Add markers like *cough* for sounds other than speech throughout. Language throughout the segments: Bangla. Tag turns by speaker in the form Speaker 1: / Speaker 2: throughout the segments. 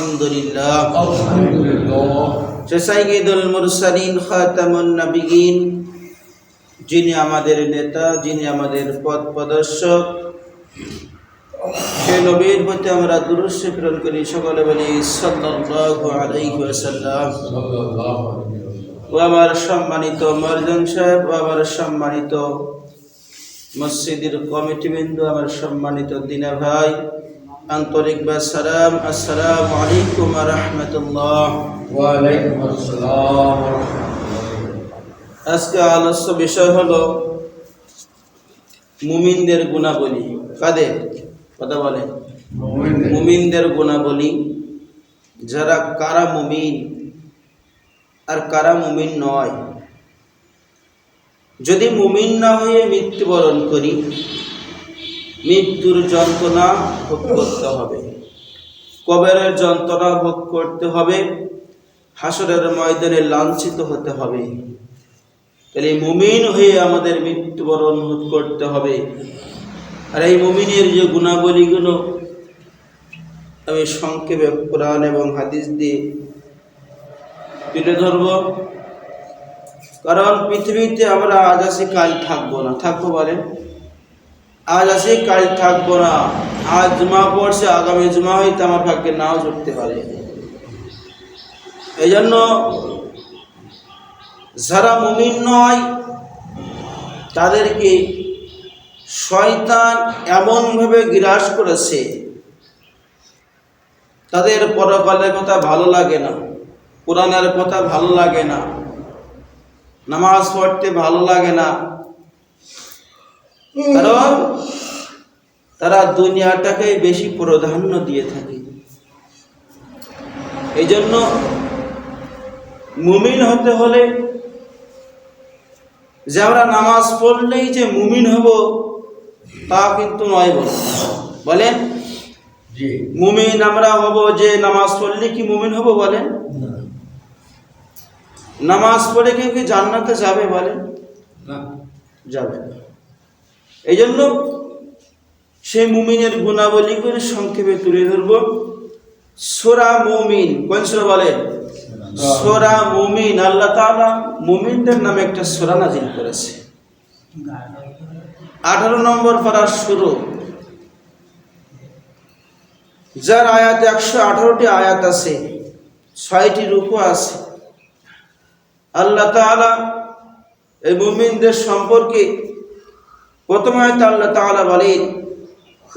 Speaker 1: الحمد لله
Speaker 2: الحمد لله
Speaker 1: سيد المرسلين خاتم النبيين যিনি আমাদের নেতা যিনি আমাদের পথ প্রদর্শক সে নবীর প্রতি আমরা দুরস্য প্রেরণ করি সকলে বলি সাল্লাল্লাহু আলাইহি ওয়াসাল্লাম
Speaker 2: صلى الله عليه وسلم
Speaker 1: ও আমার সম্মানিত মর্জন সাহেব ও আমার সম্মানিত মসজিদের কমিটিবৃন্দ আমার সম্মানিত দিনা ভাই আন্তরিক বা সালাম আসসালামু আলাইকুম রহমতুল্লাহ। আজকে আলস্য বিষয় হলো মুমিনদের গুণাবলী। কাদের? কথা বলে মুমিনদের গুণাবলী। যারা কারা মুমিন আর কারা মুমিন নয়। যদি মুমিন না হয়ে মৃত্যুবরণ করি মৃত্যুর যন্ত্রণা ভোগ করতে হবে। কবরের যন্ত্রণা ভোগ করতে হবে। হাসরের ময়দানে লাঞ্ছিত হতে হবে। তাহলে মুমিন হয়ে আমাদের মৃত্যুবরণ করতে হবে। আর এই মুমিনের যে গুণাবলীগুলো আমি সংক্ষেপে কোরআন এবং হাদিস দিয়ে তুলে ধরব। কারণ পৃথিবীতে আমরা আজ আছি, কাল থাকব না। থাকব বলেন? আজ আছি কাল থাকব না। আজ জমা পড়ছে আগামী জমা হইতে আমার ভাগ্যে নাও জুটতে পারে। এই জন্য যারা মুমিন নয়, তাদেরকে শয়তান এমনভাবে গ্রাস করেছে, তাদের পরকালের কথা ভালো লাগে না, কোরআনের কথা ভালো লাগে না, নামাজ পড়তে ভালো লাগে না কারণ তারা দুনিয়াটাকে বেশি প্রাধান্য দিয়ে থাকে। এই জন্য মুমিন হতে হলে যে আমরা নামাজ পড়লেই যে মুমিন হব তা কিন্তু নয় বলে বলেন? মুমিন আমরা হব যে নামাজ পড়লে কি মুমিন হব বলেন? নামাজ পড়ে কেউ কি জান্নাতে যাবে বলেন? যাবে না। এই জন্য সেই মুমিনের গুণাবলী করে সংক্ষেপে তুলে ধরব। সোরা মুমিন, কোন সোরা বলেন? সোরা মুমিন, আল্লাহ তাআলা মুমিনদের নামে একটা সোরা নাজিল করেছে। আঠারো নম্বর পারার শুরু। যার আয়াত একশো আঠারোটি আয়াত আছে, ছয়টি রূপও আছে। আল্লাহ তাআলা এই মুমিনদের সম্পর্কে প্রথম আয়তে আল্লাহ তালা বলেন,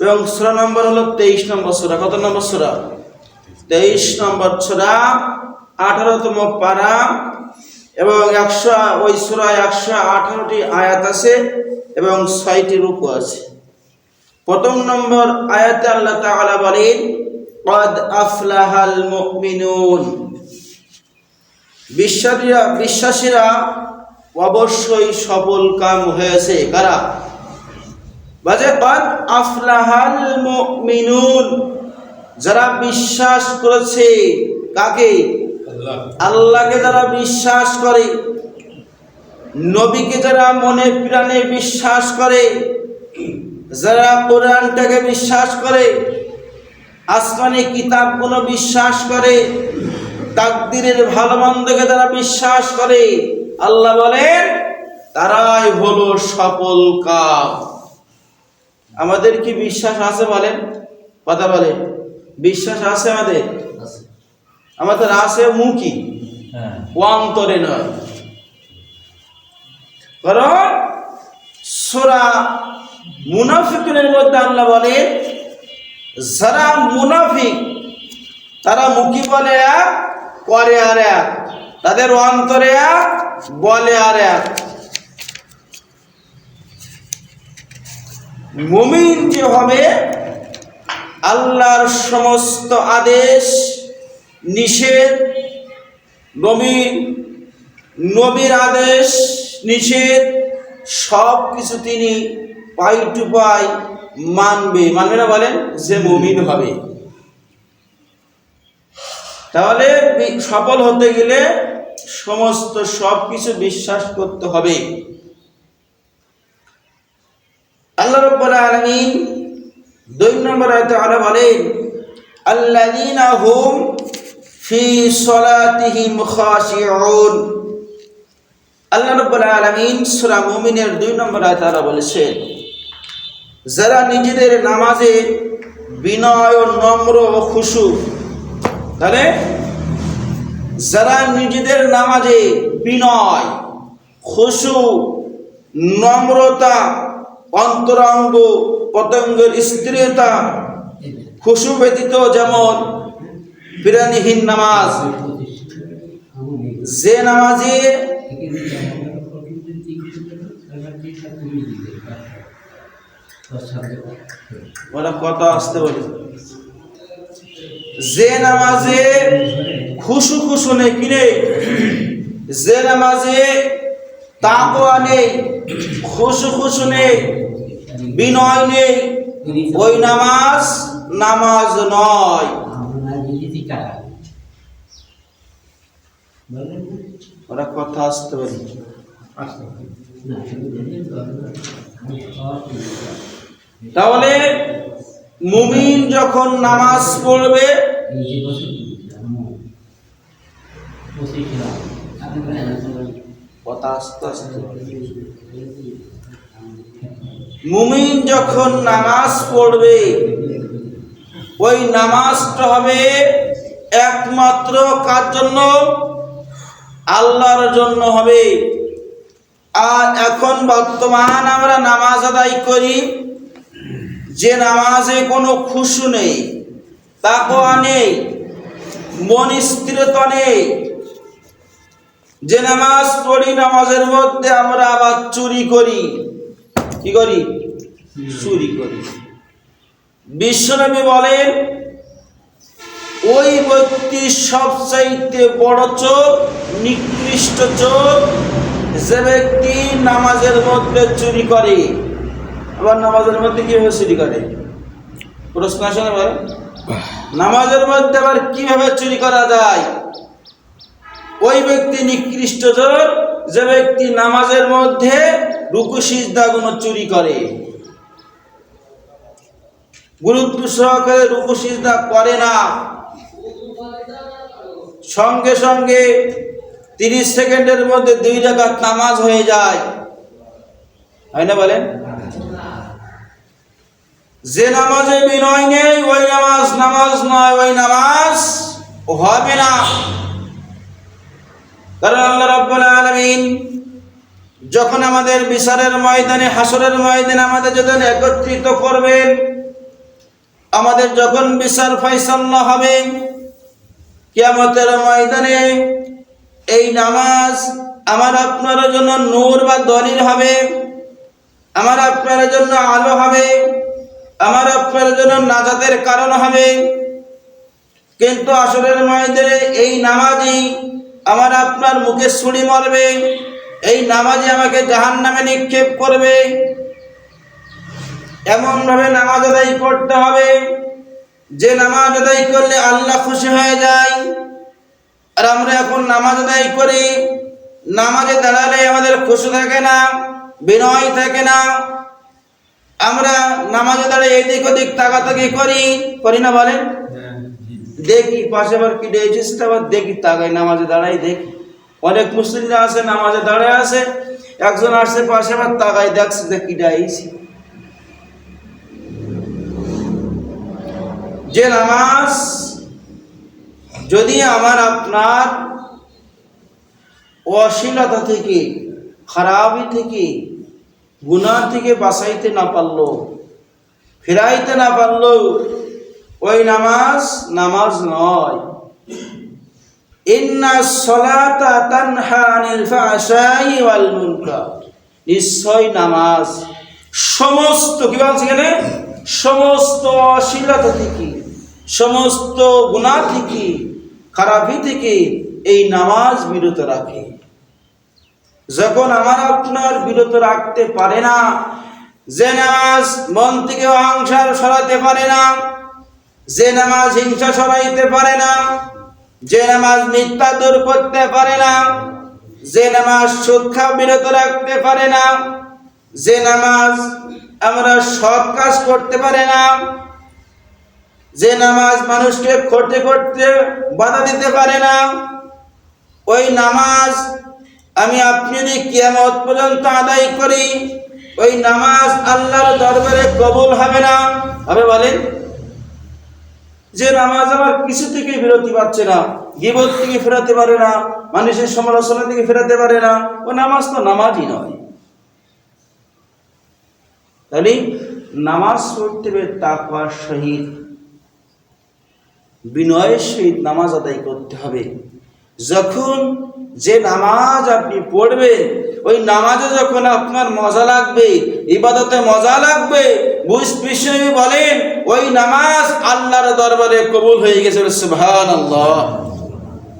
Speaker 1: এবং সুরা নম্বর হলো তেইশ নম্বর সুরা। কত নম্বর সুরা? তেইশ নম্বর সুরা, আঠারোতম পারা, এবং একশো, ওই সুরায় একশো আঠারোটি আয়াত আছে, এবং ছয়টি রূপও আছে। প্রথম নম্বর আয়াতে আল্লাহ তাআলা বলেন আফলাহাল মুমিনুন। বিশ্বাসীরা বিশ্বাসীরা অবশ্যই সফল কাম হয়েছে। কারা? বাজে কদ আফলাহাল মুমিনুন। যারা বিশ্বাস করেছে কাকে?
Speaker 2: আল্লাহ।
Speaker 1: আল্লাহকে যারা বিশ্বাস করে নবীকে যারা মনে প্রাণে বিশ্বাস করে যারা কোরআনটাকে বিশ্বাস করে আসমানি কিতাবগুলো বিশ্বাস করে তাকদিরের ভালো মন্দকে যারা বিশ্বাস করে আল্লাহ বলেন তারাই হলো সফল কাম। আমাদের কি বিশ্বাস আছে বলেন? কথা বলে। বিশ্বাস আছে আমাদের? আমাদের আছে মুখী
Speaker 2: হ্যাঁ।
Speaker 1: অন্তরে নয়। কারণ সোরা মুনাফিকের মধ্যে আল্লাহ বলে যারা মুনাফিক তারা মুখী বলে এক করে আর এক। তাদের অন্তরে এক বলে আর এক। মুমিন যে হবে, আল্লাহর সমস্ত আদেশ, নিষেধ নবী নবীর আদেশ, নিষেধ, সব কিছু তিনি পাই টু পাই মানবে। মানবে না বলেন? যে মমিন হবে। তাহলে সফল হতে গেলে সমস্ত সব কিছু বিশ্বাস করতে হবে। আল্লাহ রব্বুল আলামিন দুই নম্বর আয়াতে আল্লাহ বলেন, আল্লাযীনা হুম ফি সলাতিহিম খাশিউন। আল্লাহ রাব্বুল আলামিন সূরা মুমিনের 2 নম্বর আয়াতে তারা বলেছেন, যারা নিজেদের নামাজে বিনয় ও নম্র ও খুশু তাহলে, যারা নিজেদের নামাজে বিনয়, খুশু, নম্রতা অন্তরঙ্গ পতঙ্গের স্থিরতা খুশু ব্যতীত যেমন বিরানিহীন নামাজ, যে নামাজে ওরা কত আসতে বলে। যে নামাজে খুশু খুশু নেই, কি নেই? যে নামাজে তাকওয়া নেই খুশু খুশু নেই, বিনয় নেই, ওই নামাজ নামাজ নয়। ওরা কথা আসতে পারে। তাহলে মুমিন যখন নামাজ পড়বে মুমিন যখন নামাজ পড়বে, ওই নামাজটা হবে একমাত্র কার জন্য? আল্লাহর জন্য হবে। আর এখন বর্তমান আমরা নামাজ আদায় করি, যে নামাজে কোনো খুশু নেই তাকওয়া নেই, মন স্থিরতা নেই যে নামাজ পড়ি নামাজের মধ্যে আমরা আবার চুরি করি। কি করি? চুরি করি। বিশ্বনবী বলেন ওই ব্যক্তি সবচাইতে বড় চোর নিকৃষ্ট চোর যে ব্যক্তি নামাজের মধ্যে চুরি করে। আবার নামাজের মধ্যে কীভাবে চুরি করে? প্রশ্ন আসে নামাজের মধ্যে আবার কীভাবে চুরি করা যায়? ওই ব্যক্তি নিকৃষ্ট চোর যে ব্যক্তি নামাজের মধ্যে রুকু, সিজদা গুলো চুরি করে। গুরুত্ব সহকারে রুকু, সিজদা করে না। সঙ্গে সঙ্গে তিরিশ সেকেন্ডের মধ্যে দুই রাকাত নামাজ হয়ে যায়। হয় না বলেন? যে নামাজে বিনয় নেই, ওই নামাজ নামাজ নয়, ওই নামাজ হবে না। কারণ আল্লাহ রাব্বুল আলামিন যখন আমাদের বিচারের ময়দানে, হাসরের ময়দানে আমাদের যখন একত্রিত করবেন, আমাদের যখন বিচার ফয়সাল্লা হবে, কিয়ামতের ময়দানে এই নামাজ আমার আপনার জন্য নূর বা দলিল হবে, আমার আপনার জন্য আলো হবে, আমার আপনার জন্য নাজাতের কারণ হবে। কিন্তু আসরের ময়দানে এই নামাজই আমার আপনার মুখে ছুরি মারবে, এই নামাজই আমাকে জাহান নামে নিক্ষেপ করবে। এমনভাবে নামাজ আদায় করতে হবে, যে নামাজ আদায় করলে আল্লাহ খুশি হয়ে যায়। আর আমরা এখন নামাজ আদায় করি, নামাজে দাঁড়ালে আমাদের খুশি থাকে না, বিনয় থাকে না। আমরা নামাজে দাঁড়িয়ে এদিক ওদিক তাকাতাকি করি করি না বলেন? দেখি, পাশে আবার কি দিয়েছে সেটা আবার দেখি, তাকাই, নামাজে দাঁড়াই দেখি। অনেক মুসলিমরা আছে, নামাজে দাঁড়ায় আছে, একজন আসছে পাশে আবার তাকাই দেখছে কি ডাইছি যে নামাজ, যদি আমার আপনার অশ্লীলতা থেকে, খারাপি থেকে, গুনাহ থেকে বাঁচাইতে না পারল, ফেরাইতে না পারল ওই নামাজ নামাজ নয়। নিশ্চয় নামাজ সমস্ত সমস্ত থেকে সমস্ত থেকে, খারাপি থেকে এই নামাজ বিরত রাখে। যখন আমার আপনার বিরত রাখতে পারে না, যে নামাজ মন থেকে অহংসার সরাতে পারে না যে নামাজ হিংসা সরাইতে পারে না, যে নামাজ মিথ্যা দূর করতে পারে না, যে নামাজ সুখ্যা বিরত রাখতে পারে না, যে নামাজ আমরা সৎ কাজ করতে পারে না, যে নামাজ মানুষকে করতে করতে বাধা দিতে পারে না, ওই নামাজ আমি আপনি যদি কিয়ামত পর্যন্ত আদায় করি, ওই নামাজ আল্লাহর দরবারে কবুল হবে না। হবে বলেন যে নামাজ আমার কিছু থেকে বিরতি পাচ্ছে না, গিবত থেকে ফেরাতে পারে না, মানুষের সমালোচনা থেকে ফেরাতে পারে না, ও নামাজ তো নামাজই নয়। তাহলে নামাজ পড়তে হবে তাকওয়ার সহিত বিনয়ের সহিত নামাজ আদায় করতে হবে। যখন যে নামাজ আপনি পড়বেন ওই নামাজে যখন আপনার মজা লাগবে, ইবাদতে মজা লাগবে বিষ্ণু বলেন, ওই নামাজ আল্লাহর দরবারে কবুল হয়ে গেছে সুবহান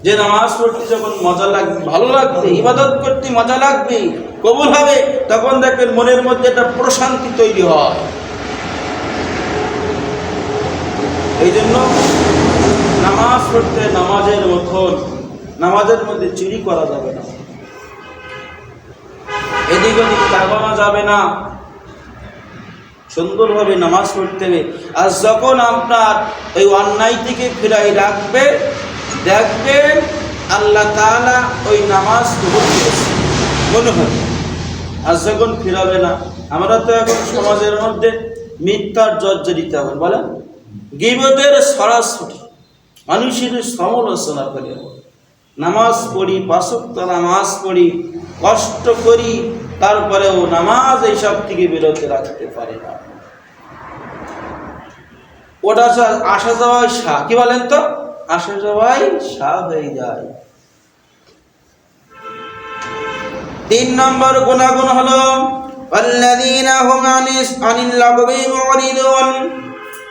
Speaker 1: যে নামাজ পড়তে যখন মজা লাগবে ভালো লাগবে, ইবাদত করতে মজা লাগবে, কবুল হবে, তখন দেখবেন মনের মধ্যে একটা প্রশান্তি তৈরি হয়। এই জন্য নামাজ পড়তে নামাজের মতন, নামাজের মধ্যে চুরি করা যাবে না। এদিক ওদিক তাকানো যাবে না। সুন্দরভাবে নামাজ পড়তে হবে। আর যখন আপনার ওই অন্যায় থেকে ফিরাই রাখবে দেখবেন আল্লাহ তাআলা ওই নামাজ মনে হবে আর যখন ফিরাবে না, আমরা তো এখন সমাজের মধ্যে মিথ্যার জর্জরিত হবেন বলেন। গিবতের সরাসরি মানুষের সমালোচনা করি নামাজ পড়ি পাঁচক্ত নামাজ পড়ি, কষ্ট করি, তারপরেও নামাজ এইসব থেকে বিরত রাখতে পারে না। ওটা হচ্ছে আসা যাওয়ায় সা। কি বলেন তো? আসা যাওয়ায় সা হয়ে যায়। তিন নম্বর গুণাগুণ হলো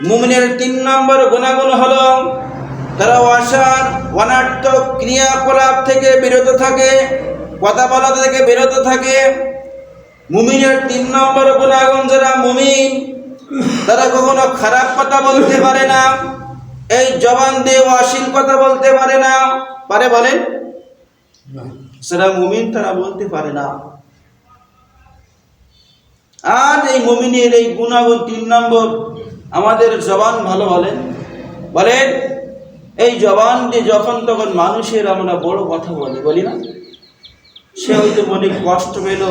Speaker 1: মুমিনের তিন নম্বর তারা ক্রিয়াকলাপ থেকে থাকে থেকে থাকে। মুমিনের তিন নম্বর যারা মুমিন তারা কখনো খারাপ কথা বলতে পারে না, এই জবান দিয়ে অশ্লীল কথা বলতে পারে না। পারে বলেন? সেটা মুমিন তারা বলতে পারে না। আর এই মুমিনের এই গুণাগুণ তিন নম্বর, আমাদের জবান ভালো বলেন বলেন, এই জবান দিয়ে যখন তখন মানুষের আমরা বড় কথা বলি বলি না? সে হয়তো মনে কষ্ট পেল,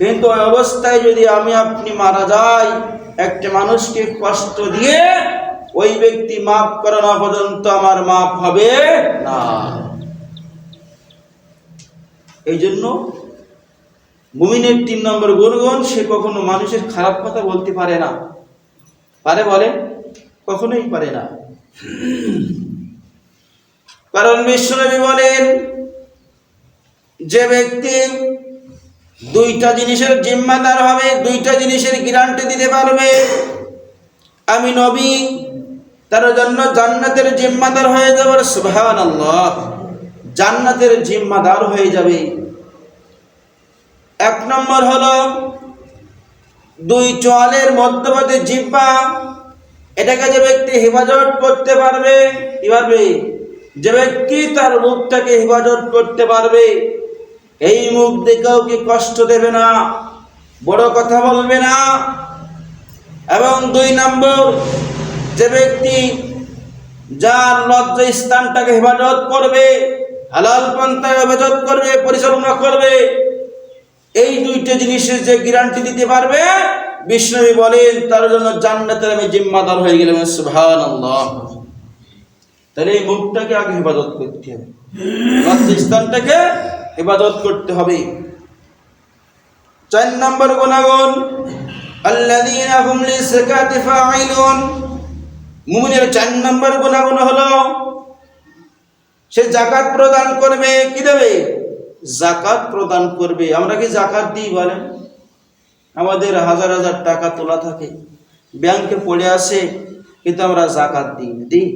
Speaker 1: কিন্তু অবস্থায় যদি আমি আপনি মারা যাই একটা মানুষকে কষ্ট দিয়ে ওই ব্যক্তি মাফ করানো পর্যন্ত আমার মাফ হবে না। এই জন্য মুমিনের তিন নম্বর গুণগুণ, সে কখনো মানুষের খারাপ কথা বলতে পারে না। পারে বলে? কখনোই পারে না। কারণ বিশ্বনবী বলেন, যে ব্যক্তি দুইটা জিনিসের জিম্মাদার হবে, দুইটা জিনিসের গ্যারান্টি দিতে পারবে। আমি নবী, তার জন্য জান্নাতের জিম্মাদার হয়ে যাবার সুবহান আল্লাহ জান্নাতের জিম্মাদার হয়ে যাবে। এক নম্বর হলো, দুই চোয়ালের মধ্যবর্তী জিব্বা, এটাকে যে ব্যক্তি হেফাজত করতে পারবে, কি যে ব্যক্তি তার মুখটাকে হেফাজত করতে পারবে। এই মুখ দিয়ে কাউকে কষ্ট দেবে না, বড় কথা বলবে না। এবং দুই নম্বর, যে ব্যক্তি যার লজ্জ স্থানটাকে হেফাজত করবে, হালাল পন্থায় হেফাজত করবে, পরিচালনা করবে, এই দুইটা জিনিসের যে গ্যারান্টি দিতে পারবে বিষ্ণবী বলেন, তার জন্য জান্নাতের আমি জিম্মাদার হয়ে গেলাম সুবহান তাহলে এই মুখটাকে আগে হেফাজত করতে হবে। লজ্জ স্থানটাকে হেফাজত করতে হবে। চার নম্বর গুণাগুণ, আল্লাযীনা হুম লিযাকাতি ফাঈলুন। মুমিনের চার নম্বর গুণাগুণ হলো, সে জাকাত প্রদান করবে, কি দেবে? জাকাত প্রদান করবে। আমরা কি জাকাত দিই বলেন? আমাদের হাজার হাজার টাকা তোলা থাকে, ব্যাংকে পড়ে আসে, কিন্তু আমরা জাকাত দিই দিই।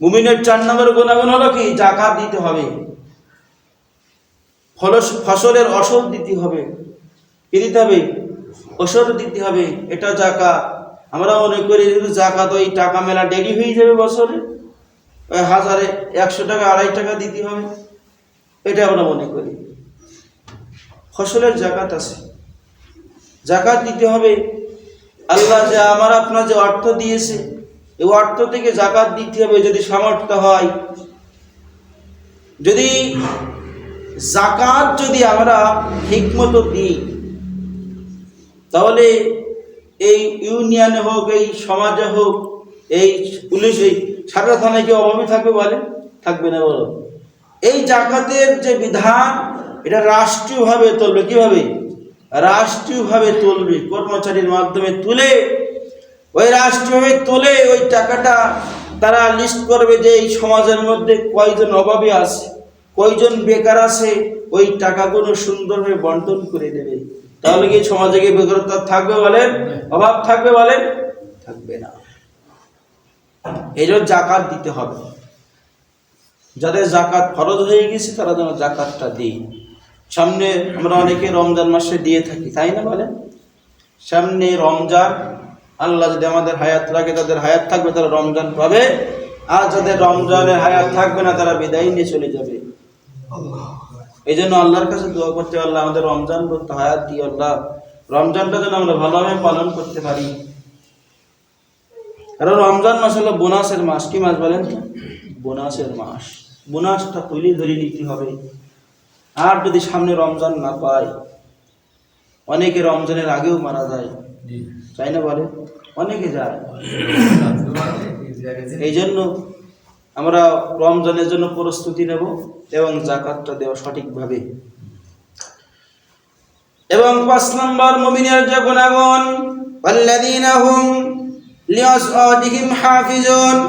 Speaker 1: মুমিনের চার নম্বর গুণাগুণ হলো কি? জাকাত দিতে হবে। ফলস- ফসলের অসল দিতে হবে। কি দিতে হবে? ওষুধ দিতে হবে। এটা জাকা। আমরা মনে করি যদি জাকাত ওই টাকা মেলা দেরি হয়ে যাবে বছরে। হাজারে একশো টাকা, আড়াই টাকা দিতে হবে। এটা আমরা মনে করি। ফসলের জাকাত আছে। জাকাত দিতে হবে। আল্লাহ যে আমার আপনার যে অর্থ দিয়েছে, এই অর্থ থেকে জাকাত দিতে হবে যদি সামর্থ্য হয়। যদি জাকাত যদি আমরা ঠিকমতো দিই, তাহলে এই ইউনিয়নে হোক, এই সমাজে হোক, এই পুলিশ সারা থানায় কি অভাবী থাকবে বলে? থাকবে না বলো। এই জাকাতের যে বিধান, এটা রাষ্ট্রীয়ভাবে তুলবে কীভাবে? রাষ্ট্রীয়ভাবে তুলবে কর্মচারীর মাধ্যমে তুলে, ওই রাষ্ট্রীয়ভাবে তুলে ওই টাকাটা তারা লিস্ট করবে যে এই সমাজের মধ্যে কয়জন অভাবী আছে। কয়জন বেকার আছে, ওই টাকাগুলো সুন্দরভাবে বন্টন করে দেবে। তাহলে কি সমাজে কি বেকারত্ব থাকবে বলেন? অভাব থাকবে বলেন? থাকবে না। এই জন্য জাকাত দিতে হবে। যাদের জাকাত ফরজ হয়ে গেছে, তারা যেন জাকাতটা দিই সামনে আমরা অনেকে রমজান মাসে দিয়ে থাকি, তাই না বলেন? সামনে রমজান, আল্লাহ যদি আমাদের হায়াত রাখে তাদের হায়াত থাকবে, তারা রমজান পাবে। আর যাদের রমজানের হায়াত থাকবে না, তারা বিদায় নিয়ে চলে যাবে। এই জন্য আল্লাহর কাছে দোয়া করতে আল্লাহ আমাদের রমজান বলতে হায়াত দিয়ে আল্লাহ রমজানটা যেন আমরা ভালোভাবে পালন করতে পারি। কারণ রমজান মাস হলো বোনাসের মাস কি মাস বলেন? বোনাসের মাস। বোনাসটা তুলে ধরে নিতে হবে। আর যদি সামনে রমজান না পায় অনেকে রমজানের আগেও মারা যায়। তাই না বলে? অনেকে যায়। *coughs* এই জন্য আমরা রমজানের জন্য প্রস্তুতি নেব এবং জাকাতটা দেওয়া সঠিকভাবে। এবং পাঁচ নম্বর মমিনের যে গুণাগুণ হাফিজুন।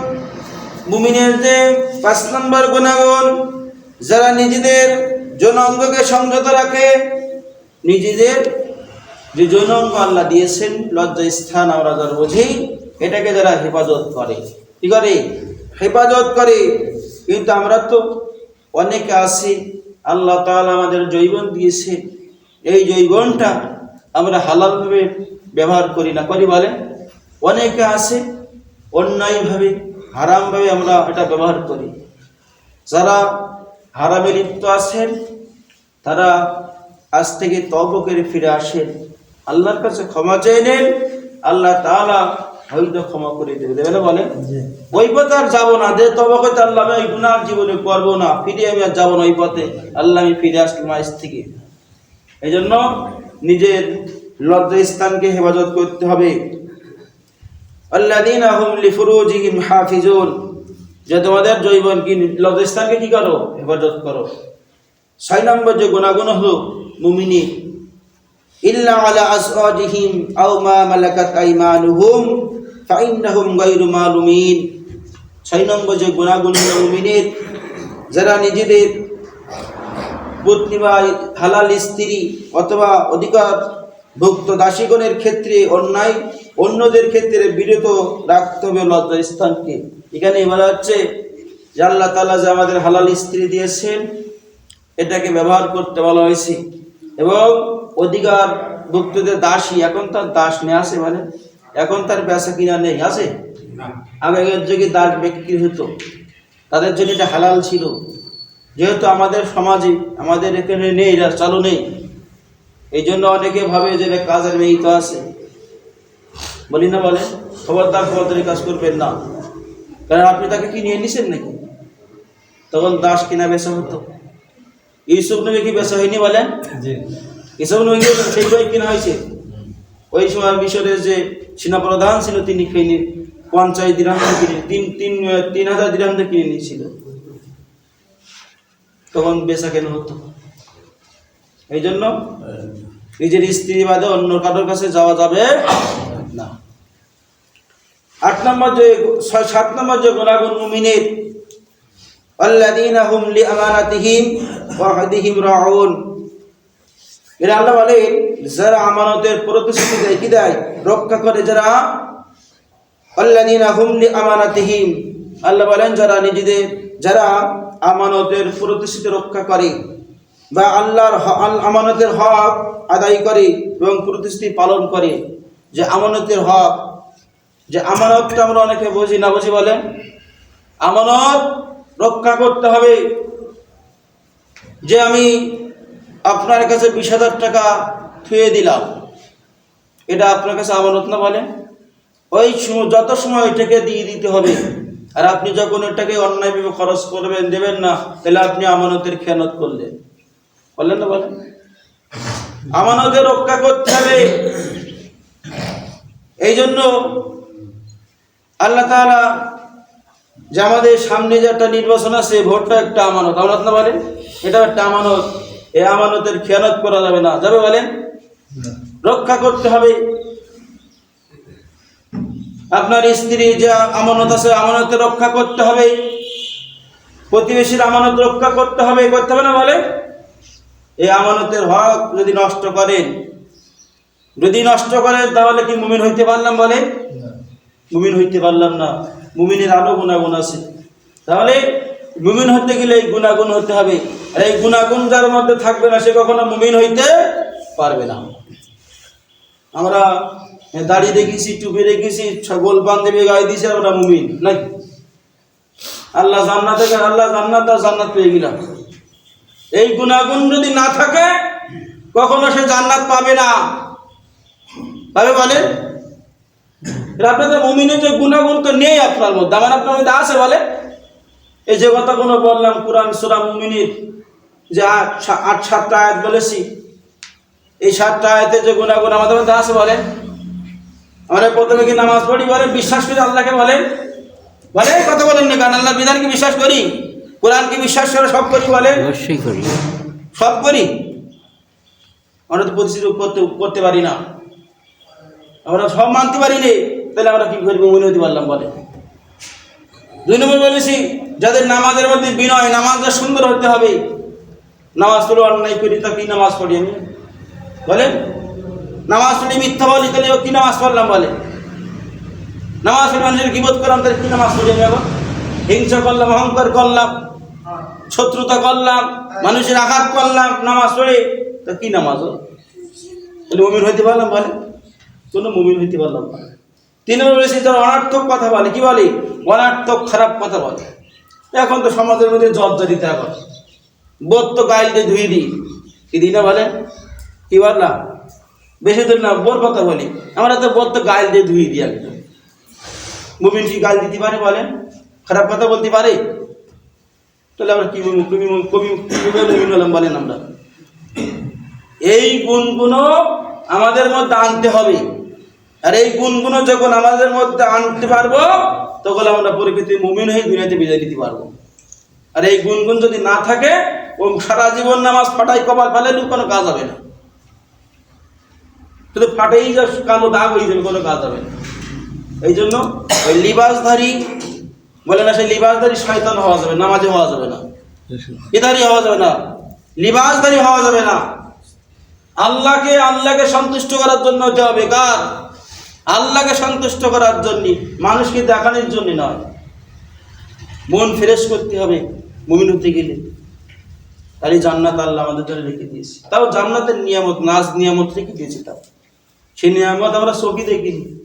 Speaker 1: মুমিনের যে পাঁচ নম্বর গুণাগুণ, যারা নিজেদের যৌন অঙ্গকে সংযত রাখে, নিজেদের যে যৌন অঙ্গ আল্লাহ দিয়েছেন লজ্জা স্থান আমরা যারা বুঝি, এটাকে যারা হেফাজত করে। কি করে? হেফাজত করে। কিন্তু আমরা তো অনেকে আছি, আল্লাহ তাআলা আমাদের জৈবন দিয়েছে। এই জৈবনটা আমরা হালালভাবে ব্যবহার করি না। করি বলে? অনেকে আছে, অন্যায়ভাবে, হারামভাবে আমরা এটা ব্যবহার করি। যারা হারামে লিপ্ত আছেন, তারা আজ থেকে তব করে ফিরে আসেন। আল্লাহর কাছে ক্ষমা চেয়ে নেন। আল্লাহ তাআলা হয়তো ক্ষমা করে দেবে। দেবে না বলেন? ওই পথে আর যাব না। যে তবা করতে আল্লাহ আমি ওই গুনার জীবনে করব না। ফিরে আমি আর যাব না ওই পথে। আল্লাহ আমি ফিরে আসলাম আজ থেকে। এই জন্য নিজের লজ্জা স্থানকে হেফাজত করতে হবে। আল্লাদিন আহম লিফুরুজিহিম হাফিজুন। যে তোমাদের জৈবন কি লজ্জা স্থানকে কি করো? হেফাজত করো। ছয় নম্বর যে গুণাগুণ হলো মুমিনী। ইল্লা আলা আসওয়াজিহিম আও মা মালাকাত আইমানুহুম। ছয় নম্বর যে গুণাগুণ যারা নিজেদের হালাল স্ত্রী অথবা অধিকার ভুক্ত দাসীগণের ক্ষেত্রে অন্যায়, অন্যদের ক্ষেত্রে বিরত রাখতে হবে লজ্জা স্থানকে। এখানে বলা হচ্ছে যে আল্লাহ তাআলা যে আমাদের হালাল স্ত্রী দিয়েছেন, এটাকে ব্যবহার করতে বলা হয়েছে। এবং অধিকার ভুক্তদের দাসী, এখন তার দাস নেই, আছে মানে এখন তার বেচা কিনা নেই আছে?
Speaker 2: না।
Speaker 1: আগের যুগে দাস বিক্রি হতো তাদের জন্য এটা হালাল ছিল। যেহেতু আমাদের সমাজে আমাদের এখানে নেই এটা চালু নেই। এই জন্য অনেকে ভাবে যে কাজের মেয়ে তো আছে। বলি না বলে খবরদার খবরদারি কাজ করবেন না। কারণ আপনি তাকে কি নিয়ে নিছেন নাকি? তখন দাস কিনা বেচা হতো। ইউসুফ নবী কি বেচা হয়নি বলেন? ইউসুফ নবী সেই বই কিনা হয়েছে। ওই সময় মিশরের যে সেনাপ্রধান ছিল তিনি কিনে পঞ্চাশ দিন কিনে, তিন তিন তিন হাজার দিরাম কিনে নিয়েছিল। তখন বেচা কেন হতো। এই জন্য নিজের স্ত্রী বাদে অন্য কারোর কাছে যাওয়া যাবে না। আট নম্বর যে সাত নম্বর যে গোলাগুন মুমিনের আল্লাহ দিন আহমলি আমানাতিহিম ওয়াহাদিহিম রাউন। এরা আল্লাহ বলেন, যারা আমানতের প্রতিশ্রুতি দেয় কি দেয় রক্ষা করে, যারা আল্লাদিনা হুমলি আমানাতিহিম আল্লাহ বলেন, যারা নিজেদের, যারা আমানতের প্রতিশ্রুতি রক্ষা করে বা আল্লাহর আমানতের হক আদায় করে এবং প্রতিশ্রুতি পালন করে, যে আমানতের হক, যে আমানতটা আমরা অনেকে বুঝি না বুঝি বলেন? আমানত রক্ষা করতে হবে। যে আমি আপনার কাছে বিশ হাজার টাকা থুয়ে দিলাম। এটা আপনার কাছে আমানত না বলেন ওই সময়, যত সময় ওইটাকে দিয়ে দিতে হবে, আর আপনি যখন ওটাকে অন্যায়ভাবে খরচ করবেন, দেবেন না, তাহলে আপনি আমানতের খেয়ানত করলেন। বললেন না বলেন? আমানতের রক্ষা করতে হবে। এই জন্য আল্লাহ তাআলা যে আমাদের সামনে যে একটা নির্বাচন আছে, ভোটটা একটা আমানত। আমানত না বলেন এটা একটা আমানত। এই আমানতের খেয়ানত করা যাবে না। যাবে বলেন রক্ষা করতে হবে। আপনার স্ত্রী যে আমানত আছে, আমানতে রক্ষা করতে হবে। প্রতিবেশীর আমানত রক্ষা করতে হবে করতে হবে না বলে? এই আমানতের হক যদি নষ্ট করেন, যদি নষ্ট করেন, তাহলে কি মুমিন হইতে পারলাম বলে? মুমিন হইতে পারলাম না। মুমিনের আরও গুণাগুণ আছে। তাহলে মুমিন হতে গেলে এই গুণাগুণ হতে হবে। আর এই গুণাগুণ যার মধ্যে থাকবে না, সে কখনো মুমিন হইতে পারবে না। আমরা দাড়ি রেখেছি টুপি রেখেছি ছাগল বান্ধবী গায়ে দিয়েছি আমরা মুমিন নাকি আল্লাহ জান্নাত আল্লাহ জান্নাত আর জান্নাত পেয়ে গেলাম। এই গুণাগুণ যদি না থাকে, কখনো সে জান্নাত পাবে না। পাবে বলে আপনাদের মুমিনের যে গুণাগুণ তো নেই আপনার মধ্যে, আমার আপনার মধ্যে আছে বলে? এই যে কথাগুলো বললাম, কোরআন, সুরা মুমিনের যে আট সাতটা আয়াত বলেছি। এই সাতটা আয়াতে যে গুণাগুণ আমাদের মধ্যে আছে বলে আমরা প্রথমে কি নামাজ পড়ি বলে বিশ্বাস করি আল্লাহকে বলে বলে কথা বলেন না কারণ আল্লাহ বিধানকে বিশ্বাস করি? কোরআনকে বিশ্বাস করে সব করি বলে
Speaker 3: অবশ্যই করি।
Speaker 1: সব করি? আমরা তো প্রতিষ্ঠিত করতে করতে পারি না। আমরা সব মানতে পারি নি। তাহলে আমরা কি করব? মনে হতে পারলাম বলে দুই নম্বর বলেছি যাদের নামাজের মধ্যে বিনয় নামাজটা সুন্দর হতে হবে। নামাজ পড়ে অন্যায় করি, তা কি নামাজ পড়ি আমি? বলেন। নামাজ পড়ি মিথ্যা বলি, তাহলে কি নামাজ পড়লাম বলে? নামাজ পড়ে মানুষের গিবোধ করলাম তাহলে কি নামাজ পড়ি আমি আবার? হিংসা করলাম, অহংকার করলাম, শত্রুতা করলাম, মানুষের আঘাত করলাম, নামাজ পড়ে, তা কি নামাজ? তাহলে মুমিন হইতে পারলাম বলে? কোনো মুমিন হইতে পারলাম না। তিন বলেছি, যারা অনার্থক কথা বলে, কি বলে? অনার্থক খারাপ কথা বলে। এখন তো সমাজের মধ্যে জর্জরিত এখন। গাইল দিয়ে ধুয়ে দিই। কি দিই না বলেন কি বললাম বেশি দূর না, বোর কথা বলি। আমরা তো বোধ তো গাইল দিয়ে ধুয়ে দিই একদম। মুমিন কি গাল দিতে পারে বলেন খারাপ কথা বলতে পারে? তাহলে আমরা কি কবি কবি মুমিন হলাম বলেন আমরা। এই গুণগুলো আমাদের মধ্যে আনতে হবে। আর এই গুণগুলো যখন আমাদের মধ্যে আনতে পারব, তখন আমরা প্রকৃতি মুমিন হয়ে দুনিয়াতে বিজয় দিতে পারব। আর এই গুণগুণ যদি না থাকে ও সারা জীবন নামাজ ফাটাই, কপাল ফেলে কোনো কাজ হবে না। শুধু ফাটেই যা কালো দাগ হয়ে যাবে, কোনো কাজ হবে না। এই জন্য ওই লিবাসধারী, বলে না সেই লিবাসধারী শয়তান হওয়া যাবে নামাজে হওয়া যাবে না। ইদারি হওয়া যাবে না, লিবাসধারী হওয়া যাবে না। আল্লাহকে আল্লাহকে সন্তুষ্ট করার জন্য হতে হবে কার আল্লাহকে সন্তুষ্ট করার জন্য, মানুষকে দেখানোর জন্য নয়। মন ফ্রেশ করতে হবে, মুমিন হতে গেলে। তারই জান্নাত আল্লাহ আমাদের জন্য রেখে দিয়েছে। তাও জান্নাতের নিয়ামত, নাজ নিয়ামত রেখে দিয়েছে তাও। সেই নিয়ামত আমরা চোখে দেখিনি।